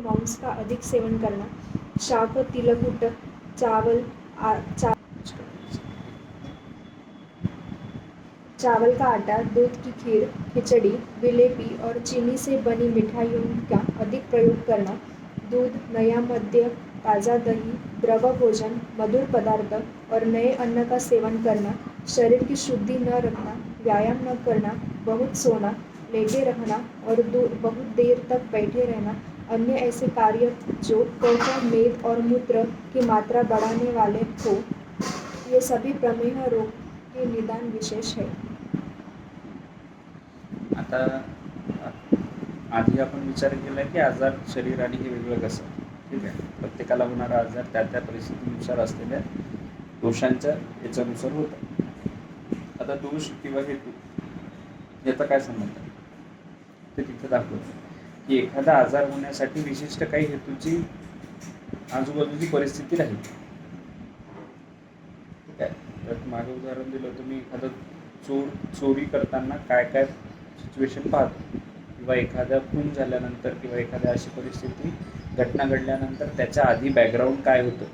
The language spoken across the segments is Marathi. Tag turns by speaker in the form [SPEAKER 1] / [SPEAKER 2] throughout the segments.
[SPEAKER 1] मांस का अधिक सेवन करना शाक तिलकुट चावल आ, चा, चावल का आटा दूध की खीर खिचड़ी विलेपी और चीनी से बनी मिठाइयों का अधिक प्रयोग करना. दूध नया मद्य ताज़ा दही द्रव भोजन मधुर पदार्थ और नए अन्न का सेवन करना. शरीर की शुद्धि न रखना व्यायाम न करना बहुत सोना लेटे रहना और दूर बहुत देर तक बैठे रहना. अन्य ऐसे कार्य जो कफ मेद और मूत्र की मात्रा बढ़ाने वाले हो ये सभी प्रमेह रोग के निदान विशेष है।
[SPEAKER 2] आता आधी आपण विचार केला की आजार शरीर आणि हे वेगळं कसं? ठीक आहे? प्रत्येकाला होणारा आजार त्या त्या परिस्थितीनुसार असलेल्या दोषांच्या याच्यानुसार होतं. आता दोष किंवा हेतू याचा काय संबंध? आहे ते तिथं दाखवतो. की एखादा आजार होण्यासाठी विशिष्ट काही हेतूची आजूबाजूची परिस्थिती राहील. ठीक आहे तर मागे उदाहरण दिलं तुम्ही एखादं चोर चोरी करताना काय काय सिच्युएशन पाहतो? किंवा एखादा खून झाल्यानंतर किंवा एखाद्या अशी परिस्थिती घटना घडल्यानंतर त्याच्या आधी बॅकग्राऊंड काय होतं?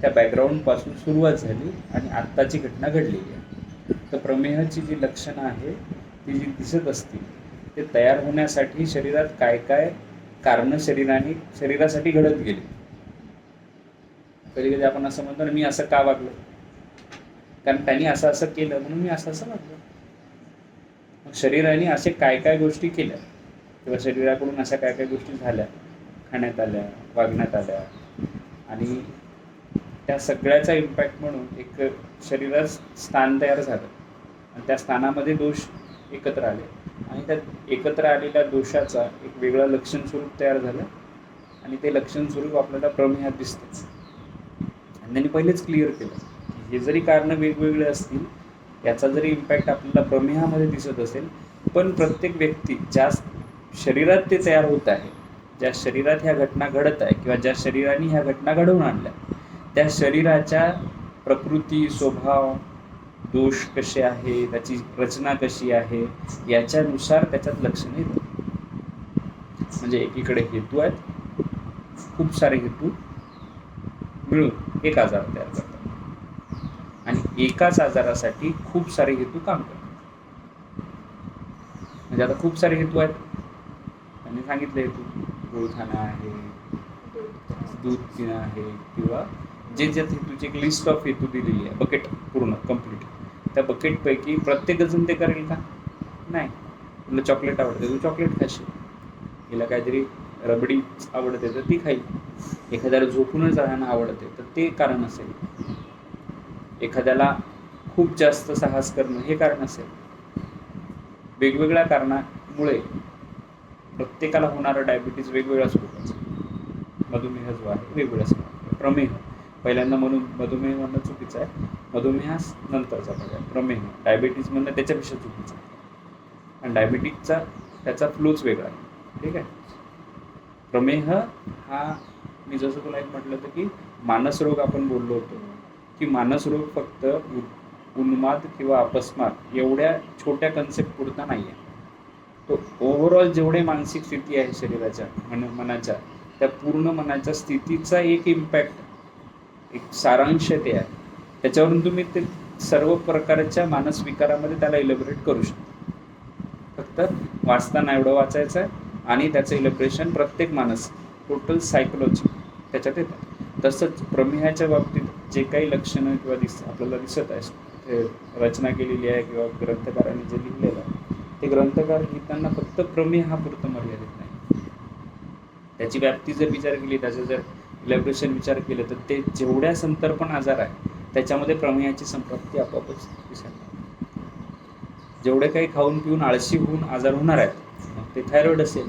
[SPEAKER 2] त्या बॅकग्राऊंडपासून सुरुवात झाली आणि आत्ताची घटना घडलेली आहे. तर प्रमेहाची जी लक्षणं आहे ती जी दिसत असतील ते तयार होण्यासाठी शरीरात काय काय कारणं शरीराने शरीरासाठी घडत गेली. कधी कधी आपण असं म्हणतो ना मी असं का वागलो? कारण त्यांनी असं असं केलं म्हणून मी असं असं वागलो. मग शरीराने असे काय काय गोष्टी केल्या? किंवा शरीराकडून अशा काय काय गोष्टी झाल्या? खाण्यात आल्या वागण्यात आल्या. आणि त्या सगळ्याचा इम्पॅक्ट म्हणून एक शरीरात स्थान तयार झालं. आणि त्या स्थानामध्ये दोष एकत्र आले. आणि त्या एकत्र आलेल्या दोषाचा एक वेगळा लक्षण स्वरूप तयार झालं. आणि ते लक्षण स्वरूप आपल्याला प्रमेहात दिसतंच. आणि त्यांनी पहिलेच क्लिअर केलं की हे जरी कारणं वेगवेगळे असतील याचा जरी इम्पॅक्ट आपल्याला प्रमेहामध्ये दिसत असेल पण प्रत्येक व्यक्ती ज्या शरीरात ते तयार होत आहे ज्या शरीरात ह्या घटना घडत आहे किंवा ज्या शरीराने ह्या घटना घडवून आणल्या त्या शरीराच्या प्रकृती स्वभाव दोष कसे आहे त्याची रचना कशी आहे याच्यानुसार त्याच्यात लक्षणे येतात म्हणजे एकीकडे हेतू आहेत खूप सारे हेतू मिळून एक आजार तयार करतात. आणि एकाच आजारासाठी खूप सारे हेतू काम करतात. म्हणजे आता खूप सारे हेतू आहेत. त्यांनी सांगितले हेतू. गोळ खाणं आहे दूध पिणं आहे किंवा जे ज्यात हेतूची एक लिस्ट ऑफ हेतू दिलेली आहे बकेट पूर्ण कंप्लीट त्या बकेटपैकी प्रत्येकजण ते करेल का? नाही. तुला चॉकलेट आवडते तू चॉकलेट खाशील. तिला काहीतरी रबडी आवडते तर ती खाईल. एखाद्याला झोपूनच राहणं आवडते तर ते कारण असेल. एखाद्याला खूप जास्त साहस करणं हे कारण असेल. वेगवेगळ्या कारणामुळे प्रत्येकाला होणारा डायबिटीज वेगवेगळा स्वरूपाचा. मधुमेह जो आहे वेगवेगळ्या स्वरूप प्रमेह. पहिल्यांदा म्हणून मधुमेह म्हणणं चुकीचं आहे. मधुमेहास नंतरचा भाग आहे. प्रमेह डायबिटीज म्हणणं त्याच्यापेक्षा चुकीचं आहे. आणि डायबिटीजचा त्याचा फ्लोच वेगळा आहे. ठीक आहे? प्रमेह हा मी जसं तुला एक म्हटलं होतं की मानसरोग आपण बोललो होतो. की मानसरोग फक्त उन्माद किंवा अपस्मात एवढ्या छोट्या कन्सेप्ट पुरता नाही आहे तो ओव्हरऑल जेवढे मानसिक स्थिती आहे शरीराच्या मन मनाच्या त्या पूर्ण मनाच्या स्थितीचा एक इम्पॅक्ट एक सारांश ते आहे. त्याच्यावरून तुम्ही ते सर्व प्रकारच्या मानस विकारामध्ये त्याला इलेबरेट करू शकता. फक्त वाचताना एवढं वाचायचं आहे आणि त्याचं इलेब्रेशन प्रत्येक मानस टोटल सायकोलॉजी त्याच्यात येतं. तसंच प्रमेहाच्या बाबतीत जे काही लक्षणं किंवा दिस आपल्याला दिसत आहे रचना केलेली आहे किंवा ग्रंथकाराने जे लिहिलेलं आहे ते ग्रंथकार लिहिताना फक्त प्रमेहापुरतं मर्यादित नाही. त्याची व्याप्ती जर विचार केली त्याचं जर इलेब्रेशन विचार केलं तर ते जेवढ्या संतर्पण आजार आहे त्याच्यामध्ये प्रमेयाची संप्राप्ती आपोआपच दिसायला जेवढे काही खाऊन पिऊन आळशी होऊन आजार होणार आहेत मग ते थायरॉइड असेल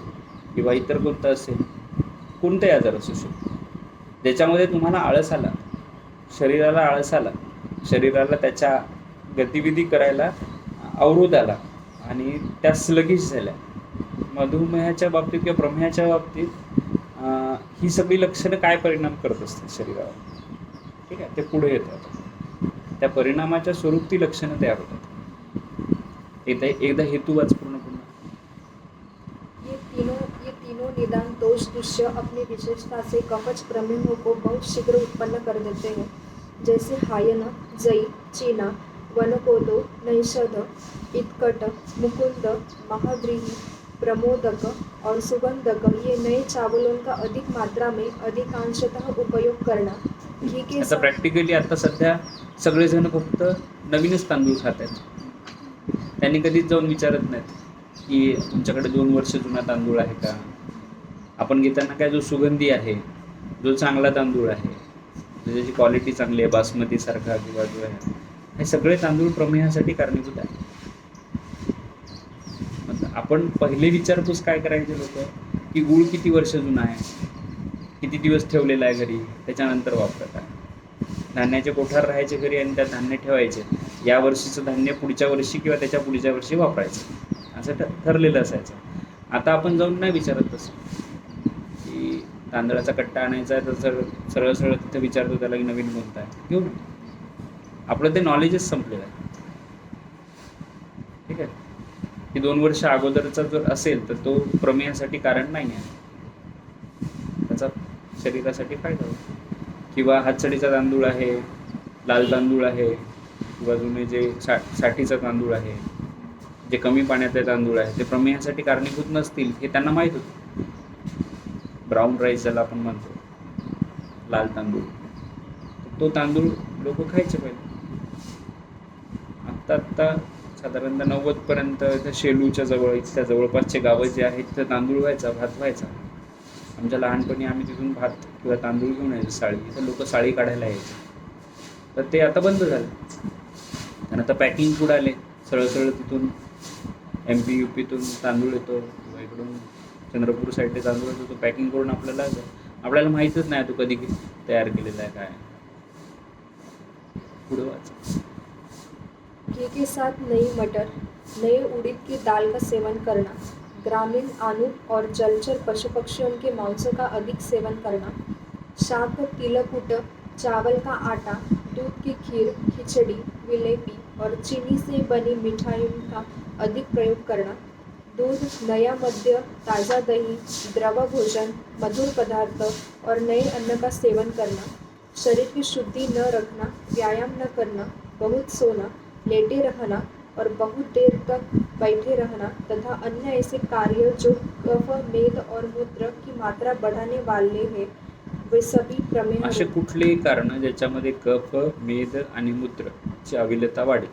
[SPEAKER 2] किंवा इतर कोणतं असेल कोणताही आजार असू शकतो. ज्याच्यामध्ये तुम्हाला आळस आला शरीराला आळस आला शरीराला त्याच्या गतिविधी करायला अवरोध आला आणि त्या स्लगिश झाल्या. मधुमेहाच्या बाबतीत किंवा प्रमेहाच्या बाबतीत ही सगळी लक्षणं काय परिणाम करत असतात शरीरावर? ठीक आहे ते पुढे येतात. त्या परिणामाच्या स्वरूप ती लक्षणं तयार होतात. एकदा एकदा हेतू वाच पूर्ण पूर्ण
[SPEAKER 1] ये तीनों ये तीनों निदान दोष दृश्य अपनी विशेषता से कवच प्रमेहों को बहुत शीघ्र उत्पन्न कर देते हैं। जैसे हायन जई चीना वनकोदो नैषध इत्कट मुकुंद महाद्रीही प्रमोदक और सुगंधक ये नए चावलों का अधिक मात्रा में अधिकांशतः उपयोग करना घी के
[SPEAKER 2] आता प्रॅक्टिकली आता सध्या सगळेजण फक्त नवीनच तांदूळ खात आहेत. त्यांनी कधीच जाऊन विचारत नाहीत की तुमच्याकडे दोन वर्ष जुना तांदूळ आहे का? आपण घेताना काय जो सुगंधी आहे जो चांगला तांदूळ आहे ज्याची क्वालिटी चांगली आहे बासमती सारखा किंवा जो आहे हे सगळे तांदूळ प्रमेहासाठी कारणीभूत आहे आपण पहिले विचारतोच काय करायचे लोक? की गुळ किती वर्ष जुना आहे? किती दिवस ठेवलेला आहे घरी? त्याच्यानंतर वापरत आहे. धान्याचे कोठार राहायचे घरी आणि त्यात धान्य ठेवायचे. या वर्षीचं धान्य पुढच्या वर्षी किंवा त्याच्या पुढच्या वर्षी वापरायचं. असं ठ- ठरलेलं असायचं. आता आपण जाऊन नाही विचारत तसं. की तांदळाचा कट्टा आणायचा आहे तर सरळ सरळ सरळ तिथं विचारतो त्याला की नवीन कोणता आहे? घेऊन आपलं ते नॉलेजच संपलेलं आहे ठीक आहे की दोन वर्ष अगोदरचा जर असेल तर तो प्रमेयासाठी कारण नाही आहे. त्याचा शरीरासाठी फायदा होतो. किंवा हातसडीचा तांदूळ आहे लाल तांदूळ आहे किंवा जुने जे सा साठीचा तांदूळ आहे जे कमी पाण्यातले तांदूळ आहे ते प्रमेयासाठी कारणीभूत नसतील हे त्यांना माहीत होतं. ब्राऊन राईस ज्याला आपण म्हणतो लाल तांदूळ. तो तांदूळ लोक खायचे पहिले. आत्ता आत्ता साधारणतः नव्वदपर्यंत इथं शेलूच्या जवळ इथल्या जवळपासचे गावं जे आहेत तिथं तांदूळ व्हायचा भात व्हायचा. आमच्या लहानपणी आम्ही तिथून भात किंवा तांदूळ घेऊन यायचो साळी. इथं लोक साळी काढायला यायचे. तर ते आता बंद झालं. आणि आता पॅकिंग फूड आले. सरळ सरळ तिथून एम पी यू पीतून तांदूळ येतो. किंवा इकडून चंद्रपूर साईडने तांदूळ येतो. तो पॅकिंग करून आपल्याला आपल्याला माहीतच नाही तो कधी तयार केलेला आहे काय पुढं वाच.
[SPEAKER 1] घी के साथ नई मटर नए उड़द की दाल का सेवन करना ग्रामीण आनूप और जलचर पशु पक्षियों के मांसों का अधिक सेवन करना शाक तिलकुट चावल का आटा दूध की खीर खिचड़ी विलेपी और चीनी से बनी मिठाइयों का अधिक प्रयोग करना दूध नया मद्य ताज़ा दही द्रव भोजन मधुर पदार्थ और नए अन्न का सेवन करना शरीर की शुद्धि न रखना व्यायाम न करना बहुत सोना लेटे रहना और बहुत देर तक बैठे रहना तथा अन्य ऐसे कार्य जो कफ मेद और मूत्र की मात्रा बढ़ाने वाले हैं वे सभी प्रमेह
[SPEAKER 2] असे कुठलेही कारण ज्याच्यामध्ये कफ मेद आणि मूत्रची अविलता वाढेल.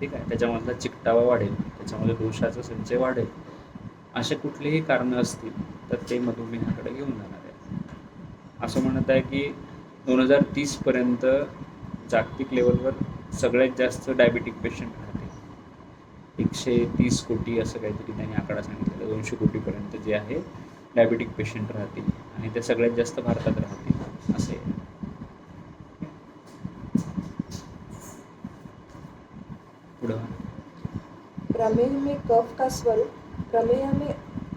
[SPEAKER 2] ठीक आहे? त्याच्यामधला चिकटावा वाढेल त्याच्यामध्ये दोषाचा संचय वाढेल. असे कुठलेही कारण असतील तर ते मधुमेहाकडे घेऊन जाणार आहे. असं म्हणत आहे की दोन हजार तीसपर्यंत जागतिक लेवलवर सगळ्यात जास्त डायबिटिक पेशंट राहतील एकशे तीस कोटी असं काहीतरी त्यांनी आकडा सांगितलेला दोनशे कोटीपर्यंत जे आहे डायबिटिक पेशंट राहतील आणि ते सगळ्यात जास्त भारतात राहतील असे. पुढं.
[SPEAKER 1] प्रमेह में कफ का स्वरूप प्रमेह में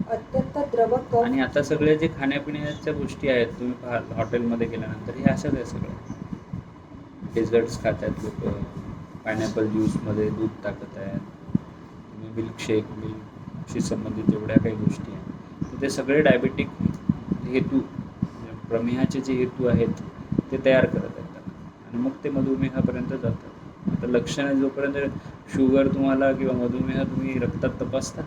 [SPEAKER 1] अत्यंत द्रव कफ.
[SPEAKER 2] आणि आता सगळे जे खाण्यापिण्याच्या गोष्टी आहेत तुम्ही हॉटेलमध्ये गेल्यानंतर हे अशाच आहे सगळं. डेझर्ट्स खात आहेत लोक. पायनॅपल ज्यूसमध्ये दूध टाकत आहेत तुम्ही मिल्कशेक मिल्कशी संबंधित जेवढ्या काही गोष्टी आहेत. तर ते सगळे डायबेटिक हेतू प्रमेहाचे जे हेतू आहेत ते तयार करत आहेत आणि मग ते मधुमेहापर्यंत जातात. आता लक्षणं जोपर्यंत शुगर तुम्हाला किंवा मधुमेह तुम्ही रक्तात तपासता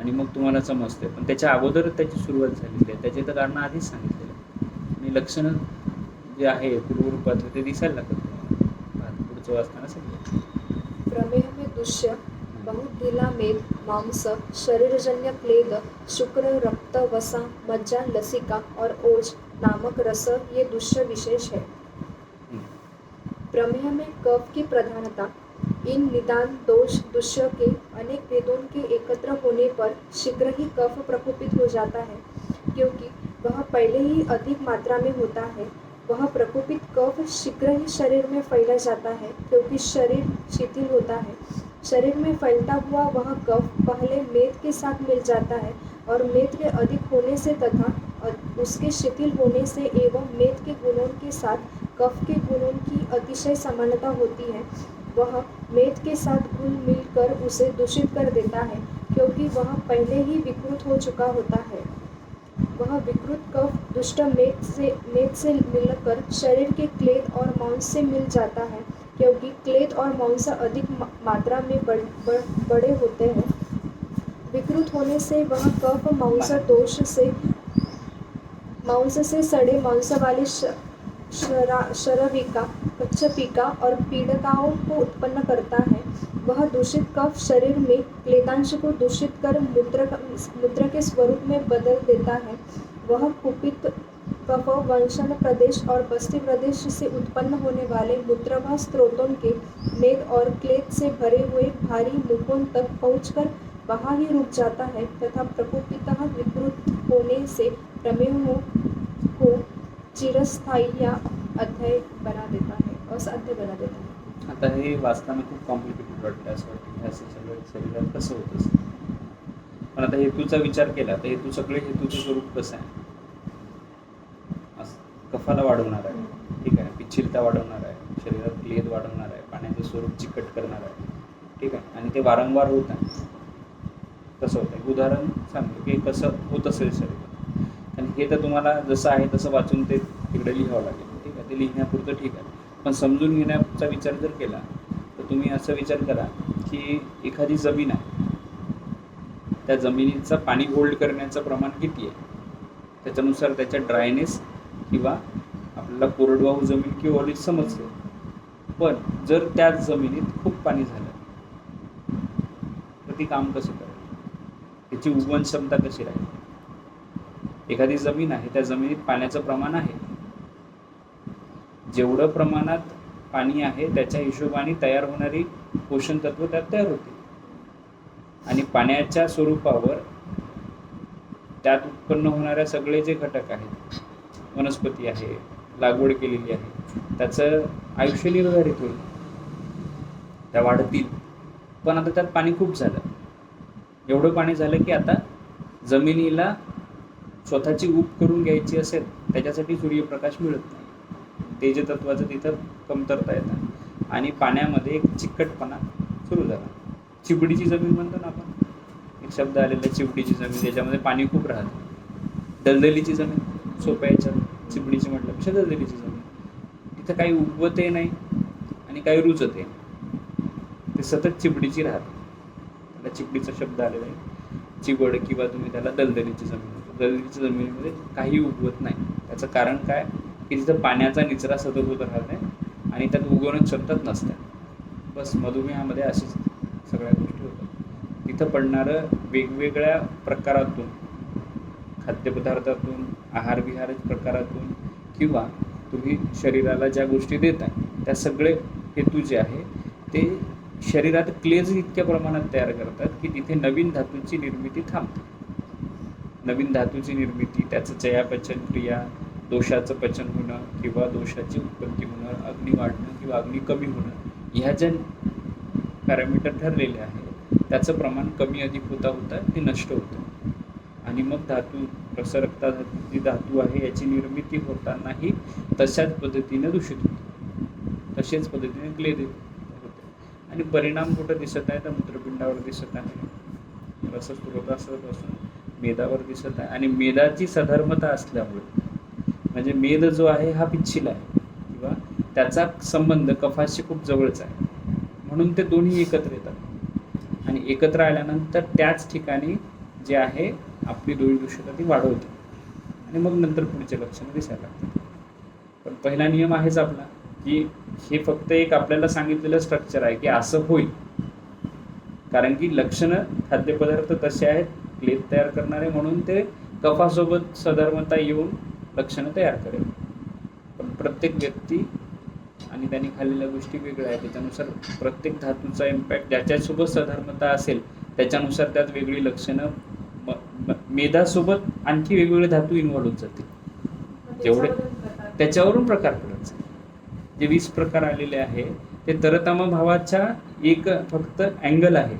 [SPEAKER 2] आणि मग तुम्हाला समजते पण त्याच्या अगोदर त्याची सुरुवात झालेली आहे. त्याचे तर कारण आधीच सांगितलेलं आणि लक्षणं जे आहे पूर्वरूपात ते दिसायला लागतात.
[SPEAKER 1] प्रमेह में दुष्य बहुत ढीला मेद मांस शरीरजन्य क्लेद शुक्र रक्त वसा मज्जा लसिका और ओज नामक रस ये दुष्य विशेष है।
[SPEAKER 2] हम्म.
[SPEAKER 1] प्रमेह में कफ की प्रधानता। इन निदान दोष दुष्य के अनेक वेदों के एकत्र होने पर शीघ्र ही कफ प्रकोपित हो जाता है क्योंकि वह पहले ही अधिक मात्रा में होता है। वह प्रकोपित कफ शीघ्र ही शरीर में फैला जाता है, क्योंकि शरीर शिथिल होता है। शरीर में फैलता हुआ वह कफ पहले मेद के साथ मिल जाता है और मेद के अधिक होने से तथा उसके शिथिल होने से एवं मेद के गुणों के साथ कफ के गुणों की अतिशय समानता होती है। वह मेद के साथ घुल मिलकर उसे दूषित कर देता है, क्योंकि वह पहले ही विकृत हो चुका होता है। वह विकृत कफ दुष्ट मेद से मेद से मिलकर शरीर के क्लेद और मांस से मिल जाता है क्योंकि क्लेद और मांस अधिक मात्रा में बढ़, बढ़, बड़े होते हैं। विकृत होने से वह कफ मांस दोष से मांस से सड़े मांस वाली शरा- शरविका कच्छपिका और पीड़िकाओं को उत्पन्न करता है। वह दूषित कफ शरीर में क्लेदांश को दूषित कर मूत्र मूत्र के स्वरूप में बदल देता है। वह कुपित कफ वंशन प्रदेश और बस्ती प्रदेश से उत्पन्न होने वाले मूत्रवाह स्त्रोतों के मेद और क्लेद से भरे हुए भारी मुखों तक पहुंचकर वहाँ ही रुक जाता है तथा प्रकोपितः विकृत होने से प्रमेयों को चिरस्थायी या अध्याय बना देता है। असाध्य बना देता है।
[SPEAKER 2] आता हे वाचताना खूप कॉम्प्लिकेटेड वाटतं. असं वाटतं की असं सगळं शरीरात कसं होत असेल पण आता हेतूचा विचार केला तर हेतू सगळे हेतूचं स्वरूप कसं आहे? असं कफाला वाढवणार आहे. ठीक आहे. पिच्छिलता वाढवणार आहे. शरीरात क्लेद वाढवणार आहे. पाण्याचं स्वरूप चिकट करणार आहे. ठीक आहे. आणि ते वारंवार होत आहे. कसं होतं. आहे उदाहरण सांगतो की कसं होत असेल शरीरात आणि हे तर तुम्हाला जसं आहे तसं वाचून ते तिकडे लिहावं लागेल. ठीक आहे. ते लिहिण्यापुरतं ठीक आहे. पण समजून घेण्याचा विचार जर केला तर तुम्ही असा विचार करा की एखादी जमीन आहे. त्या जमिनीचं पाणी होल्ड करण्याचं प्रमाण किती आहे? त्याच्यानुसार त्याच्या ड्रायनेस किंवा आपल्याला कोरडवाहू जमीन किंवा ऑलिज समजते पण जर त्याच जमिनीत खूप पाणी झालं तर ती काम कसं करेल? त्याची उगवण क्षमता कशी राहील? एखादी जमीन आहे त्या जमिनीत पाण्याचं प्रमाण आहे. जेवढं प्रमाणात पाणी आहे त्याच्या हिशोबाने तयार होणारी पोषण तत्व त्यात तयार होते आणि पाण्याच्या स्वरूपावर त्यात उत्पन्न होणाऱ्या सगळे जे घटक आहेत वनस्पती आहे लागवड केलेली आहे त्याचं आयुष्य निर्धारित होईल. त्या वाढतील. पण आता त्यात पाणी खूप झालं. एवढं पाणी झालं की आता जमिनीला स्वतःची ऊब करून घ्यायची असेल त्याच्यासाठी सूर्यप्रकाश मिळत नाही. तेजतत्वाचं तिथं कमतरता येतं. आणि पाण्यामध्ये एक चिकटपणा सुरू झाला. चिबडीची जमीन म्हणतो ना आपण. एक शब्द आलेला चिबडीची जमीन. त्याच्यामध्ये पाणी खूप राहतं. दलदलीची जमीन सोप्या याच्यात चिबडीची म्हटलं पेक्षा दलदलीची जमीन. तिथं काही उगवतही नाही आणि काही रुजतही नाही. ते सतत चिबडीची राहते. त्याला चिबडीचा शब्द आलेला आहे. चिबड किंवा तुम्ही त्याला दलदलीची जमीन दलदलीच्या जमिनीमध्ये काही उगवत नाही. त्याचं कारण काय? की तिथं पाण्याचा निचरा सतत होत राहत नाही आणि त्यात उगवणं क्षमताच नसते. बस मधुमेहामध्ये अशीच सगळ्या गोष्टी होतात. तिथं पडणारं वेगवेगळ्या प्रकारातून खाद्यपदार्थातून आहार विहार प्रकारातून किंवा तुम्ही शरीराला ज्या गोष्टी देत आहे त्या सगळे हेतू जे आहे ते शरीरात क्लेज इतक्या प्रमाणात तयार करतात की तिथे नवीन धातूंची निर्मिती थांबते. नवीन धातूची निर्मिती त्याचं चयापचन क्रिया दोषाचं पचन होणं किंवा दोषाची उत्पत्ती होणं अग्नी वाढणं किंवा अग्नी कमी होणं ह्या ज्या पॅरामीटर ठरलेल्या आहे त्याचं प्रमाण कमी अधिक होता होता ते नष्ट होतं. आणि मग धातू रसरक्ता जी धातू आहे याची निर्मिती होतानाही तशाच पद्धतीने दूषित होते. तशाच पद्धतीने क्लेद होते. आणि परिणाम कुठं दिसत आहे? तर मूत्रपिंडावर दिसत आहे. रसस्त्रोतापासून मेदावर दिसत आहे. आणि मेदाची सधर्मता असल्यामुळे म्हणजे मेद जो आहे हा पिच्छिल आहे. किंवा त्याचा संबंध कफाशी खूप जवळचा आहे. म्हणून ते दोन्ही एकत्र येतात. आणि एकत्र आल्यानंतर त्याच ठिकाणी जे आहे आपली दोषी दूषिता ती वाढवते. आणि मग नंतर पुढचे लक्षणं दिसायला लागतात. पण पहिला नियम आहेच आपला की हे फक्त एक आपल्याला सांगितलेलं स्ट्रक्चर आहे की असं होईल. कारण की लक्षणं खाद्यपदार्थ तसे आहेत क्लेत तयार करणारे म्हणून ते कफासोबत सधर्मता येऊन लक्षणं तयार करेल. पण प्रत्येक व्यक्ती आणि त्यांनी खाल्लेल्या गोष्टी वेगळ्या आहेत. त्याच्यानुसार प्रत्येक धातूचा इम्पॅक्ट ज्याच्यासोबत सधर्मता असेल त्याच्यानुसार त्यात वेगळी लक्षणं मेधासोबत आणखी वेगवेगळे धातू इन्व्हॉल्व होत जातील. जेवढे त्याच्यावरून प्रकार पडत जातील. जे वीस प्रकार आलेले आहे ते तरतम भावाच्या एक फक्त अँगल आहे.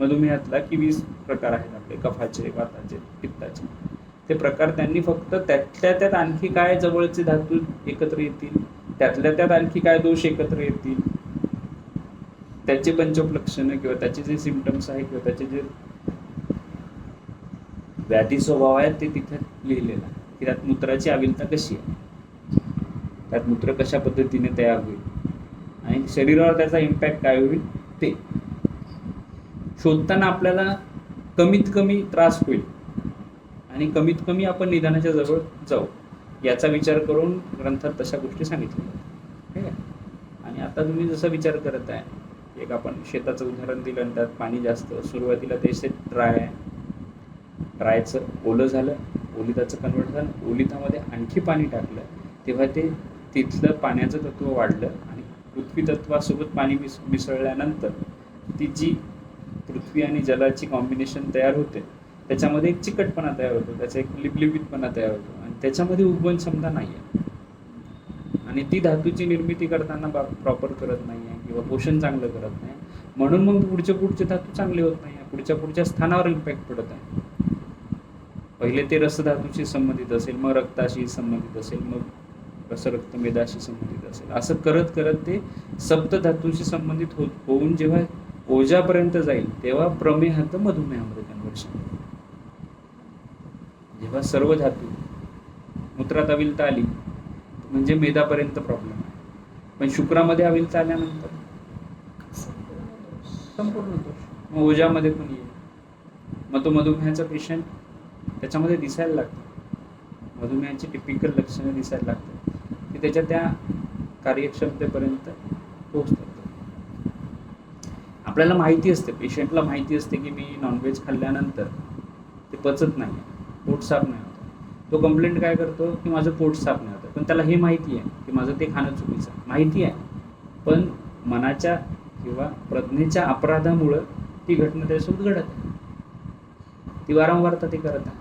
[SPEAKER 2] मधुमेहातला की वीस प्रकार आहेत आपले कफाचे वाताचे पित्ताचे. ते प्रकार त्यांनी फक्त त्यातल्या त्यात आणखी काय जवळचे धातू एकत्र येतील? त्यातल्या त्यात आणखी काय दोष एकत्र येतील? त्याचे पंचोपलक्षणं किंवा त्याचे जे सिमटम्स आहेत किंवा त्याचे जे व्याधी स्वभाव आहे ते तिथे लिहिलेलं आहे. की त्यात मूत्राची आविलता कशी आहे? त्यात मूत्र कशा पद्धतीने तयार होईल? आणि शरीरावर त्याचा इम्पॅक्ट काय होईल? ते. शोधताना आपल्याला कमीत कमी त्रास होईल. आणि कमीत कमी आपण निदानाच्या जवळ जाऊ याचा विचार करून ग्रंथात तशा गोष्टी सांगितल्या ठीक आहे? आणि आता तुम्ही जसा विचार करत आहे एक आपण शेताचं उदाहरण दिलं आणि त्यात पाणी जास्त सुरुवातीला ते शेत ड्राय ड्रायचं ओलं झालं ओलिताचं कन्वर्ट झालं ओलितामध्ये आणखी पाणी टाकलं तेव्हा ते तिथलं पाण्याचं तत्व वाढलं आणि पृथ्वी तत्वासोबत पाणी मिस मिसळल्यानंतर ती जी पृथ्वी आणि जलाची कॉम्बिनेशन तयार होते त्याच्यामध्ये एक चिकटपणा तयार होतो त्याचा एक लिपलिपितपणा तयार होतो आणि त्याच्यामध्ये उगवण क्षमता नाही आहे आणि ती धातूची निर्मिती करताना प्रॉपर करत नाही आहे किंवा पोषण चांगलं करत नाही म्हणून मग पुढचे पुढचे धातू चांगले होत नाही पुढच्या पुढच्या स्थानावर इम्पॅक्ट पडत आहे. पहिले ते रसधातूशी संबंधित असेल मग रक्ताशी संबंधित असेल मग रसरक्तमेदाशी संबंधित असेल. असं करत करत ते सप्तधातूंशी संबंधित होत होऊन जेव्हा ओजापर्यंत जाईल तेव्हा प्रमेह मधुमेहामध्ये कन्वर्शन जेव्हा सर्व धातू मूत्रात अविलता आली म्हणजे मेदापर्यंत प्रॉब्लेम आहे पण शुक्रामध्ये अविलता आल्यानंतर? संपूर्ण दोष. मग ओजामध्ये पण येईल? मग तो मधुमेहाचा पेशंट त्याच्यामध्ये दिसायला लागतो. मधुमेहाची टिपिकल लक्षणं दिसायला लागतात. की त्याच्या त्या कार्यक्षमतेपर्यंत पोहोचतात. आपल्याला माहिती असते पेशंटला माहिती असते की मी नॉनव्हेज खाल्ल्यानंतर ते पचत नाही पोट साफ नाही होत. तो कंप्लेंट काय करतो की माझं पोट साफ नाही होतं. पण त्याला हे माहिती आहे की माझं ते खाणं चुकीचं. आहे माहिती आहे. पण मनाच्या किंवा प्रज्ञेच्या अपराधामुळं ती घटना त्याच्यासोबत घडत आहे. ती वारंवारता ते करत आहे.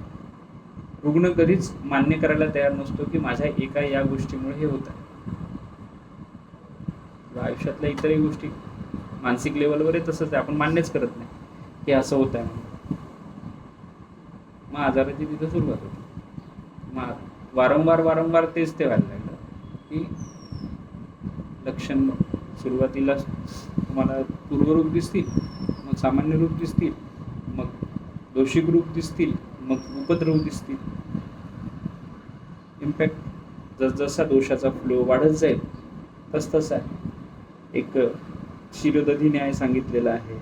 [SPEAKER 2] रुग्ण कधीच मान्य करायला तयार नसतो की माझ्या एका या गोष्टीमुळे हे होत आहे. किंवा आयुष्यातल्या इतरही गोष्टी मानसिक लेवलवर तसंच आहे. आपण मान्यच करत नाही की असं होत आहे म्हणून. मग आजाराची तिथं सुरुवात होते. मग वारंवार वारंवार तेच ते व्हायला लागलं की लक्षण सुरुवातीला तुम्हाला पूर्वरूप दिसतील मग सामान्य रूप दिसतील मग दोषिक रूप दिसतील मग उपद्रव दिसतील. इम्पॅक्ट जसजसा दोषाचा फ्लो वाढत जाईल तसतसा एक शिरोदधी न्याय सांगितलेला आहे.